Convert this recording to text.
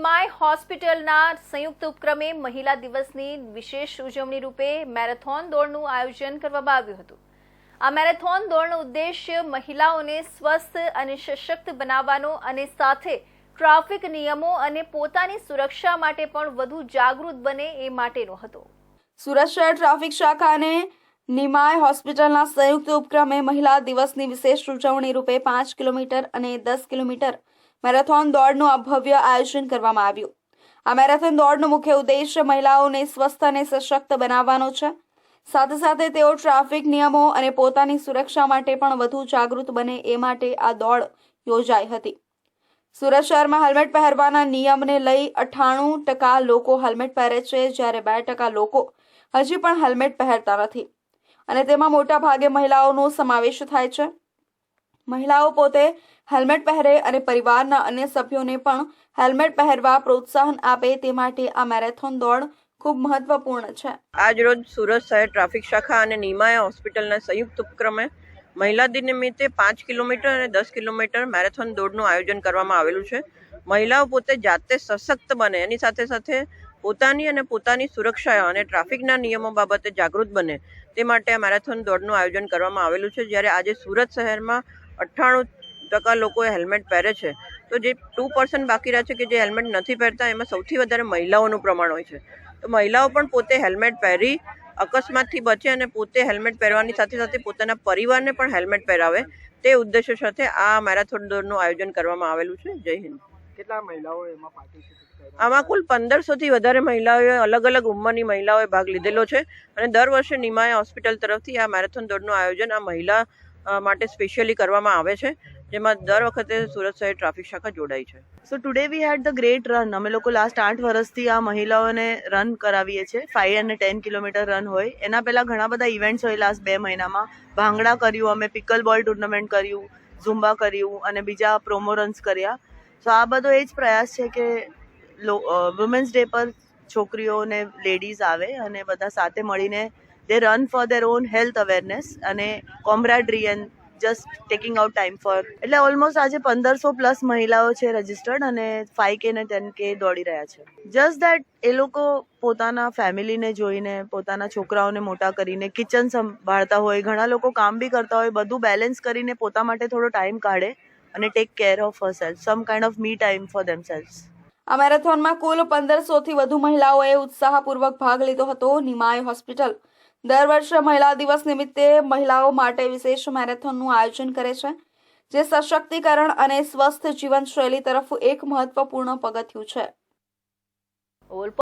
નિમાય હોસ્પિટલના સંયુક્ત ઉપક્રમે મહિલા દિવસની વિશેષ ઉજવણી રૂપે મેરેથોન દોડનું આયોજન કરવામાં આવ્યું હતું. આ મેરેથોન દોડનો ઉદ્દેશ્ય મહિલાઓને સ્વસ્થ અને સશક્ત બનાવવાનો અને સાથે ટ્રાફિક નિયમો અને પોતાની સુરક્ષા માટે પણ વધુ જાગૃત બને એ માટેનો હતો. સુરત શહેર ટ્રાફિક શાખા અને નિમાય હોસ્પિટલના સંયુક્ત ઉપક્રમે મહિલા દિવસની વિશેષ ઉજવણી રૂપે પાંચ કિલોમીટર અને દસ કિલોમીટર મેરેથોન દોડનું આ ભવ્ય આયોજન કરવામાં આવ્યું. આ મેરેથોન દોડનો મુખ્ય ઉદ્દેશ્ય મહિલાઓને સ્વસ્થ અને સશક્ત બનાવવાનો છે. સાથે સાથે તેઓ ટ્રાફિક નિયમો અને પોતાની સુરક્ષા માટે પણ વધુ જાગૃત બને એ માટે આ દોડ યોજાઈ હતી. સુરત શહેરમાં હેલ્મેટ પહેરવાના નિયમને લઈ અઠ્ઠાણું ટકા લોકો હેલ્મેટ પહેરે છે, જ્યારે બે ટકા લોકો હજી પણ હેલ્મેટ પહેરતા નથી. અને તેમાં મોટા ભાગે મહિલાઓનો સમાવેશ થાય છે. મહિલાઓ પોતે હેલ્મેટ પહેરે અને પરિવારના અન્ય સભ્યોને પણ હેલ્મેટ પહેરવા પ્રોત્સાહન આપે તે માટે આ મેરેથોન દોડ ખૂબ મહત્વપૂર્ણ છે. આજ રોજ સુરત શહેર ટ્રાફિક શાખા અને નિમાયા હોસ્પિટલના સંયુક્ત ઉપક્રમે મહિલા દિન નિમિત્તે પાંચ કિલોમીટર અને દસ કિલોમીટર મેરેથોન દોડનું આયોજન કરવામાં આવેલું છે. મહિલાઓ પોતે જાતે સશક્ત બને, એની સાથે સાથે પોતાની અને પોતાની સુરક્ષા અને ટ્રાફિકના નિયમો બાબતે જાગૃત બને તે માટે આ મેરેથોન દોડનું આયોજન કરવામાં આવેલું છે. જ્યારે આજે સુરત શહેરમાં અઠ્ઠાણું ટકા લોકોએ હેલ્મેટ પહેરે છે. તો જે ટુ પર્સન્ટ બાકી રહ્યા છે કે જે હેલ્મેટ નથી પહેરતા એમાં સૌથી વધારે મહિલાઓનું પ્રમાણ હોય છે. તો મહિલાઓ પણ પોતે હેલ્મેટ પહેરી અકસ્માતથી બચે અને પોતે હેલ્મેટ પહેરવાની સાથે સાથે પોતાના પરિવારને પણ હેલ્મેટ પહેરાવે તે ઉદ્દેશ્ય સાથે આ મેરાથોન દોડનું આયોજન કરવામાં આવેલું છે. જય હિન્દ. કેટલા મહિલાઓ એમાં પાર્ટિસિપેટ આમાં કુલ પંદરસોથી વધારે મહિલાઓએ અલગ અલગ ઉંમરની મહિલાઓએ ભાગ લીધેલો છે અને દર વર્ષે નિમાયા હોસ્પિટલ તરફથી આ મેરેથોન દોડનું આયોજન આ મહિલા માટે સ્પેશિયલી કરવામાં આવે છે, જેમાં દર વખતે સુરત શહેર ટ્રાફિક શાખા જોડાય છે. So today we had the great run અમે લોકો લાસ્ટ આઠ વર્ષથી આ મહિલાઓને રન કરાવીએ છીએ. ફાઈવ અને ટેન કિલોમીટર રન હોય. એના પહેલાં ઘણા બધા ઇવેન્ટ્સ હોય લાસ્ટ બે મહિનામાં. ભાંગડા કર્યું, અમે પિકલ બોલ ટુર્નામેન્ટ કર્યું ઝુંબા કર્યું, અને બીજા પ્રોમો રન્સ કર્યા. સો આ બધો એ જ પ્રયાસ છે કે વુમેન્સ ડે પર છોકરીઓ અને લેડીઝ આવે અને બધા સાથે મળીને the run for their on health awareness અને camaraderie and just taking out time for એટલે ઓલમોસ્ટ આજે પંદરસો પ્લસ મહિલાઓ છે રજિસ્ટર્ડ અને ફાઈવ કે ને ટેન કે દોડી રહ્યા છે. જસ્ટ દેટ એ લોકો પોતાના ફેમિલીને જોઈને, પોતાના છોકરાઓને મોટા કરીને કિચન સંભાળતા હોય, ઘણા લોકો કામ બી કરતા હોય, બધું બેલેન્સ કરીને પોતા માટે થોડો ટાઈમ કાઢે અને take care of herself some kind of me time for themself આ મેરેથોનમાં કુલ પંદરસોથી વધુ મહિલાઓએ ઉત્સાહપૂર્વક ભાગ લીધો હતો, નિમાય હોસ્પિટલ દર વર્ષે મહિલા દિવસ નિમિત્તે મહિલાઓ માટે વિશેષ મેરેથોનનું આયોજન કરે છે, જે સશક્તિકરણ અને સ્વસ્થ જીવનશૈલી તરફ એક મહત્વપૂર્ણ પગથિયું છે.